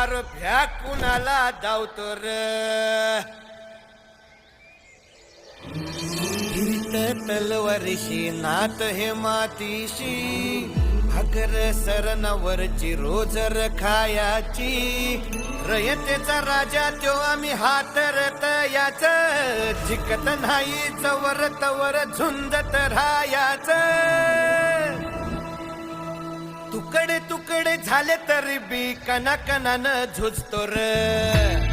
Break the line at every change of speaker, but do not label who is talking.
अर भ्या कुणाला धावतो र नात हे मातीशी हगर सरनावरची रोजर खायाची रयतेचा राजा त्यो आम्ही हातरत याच जिकत नाही चवर तवर झुंजत राहायाच. तुकडे तुकडे झाले तरी बी कना कनानं झुजतो र.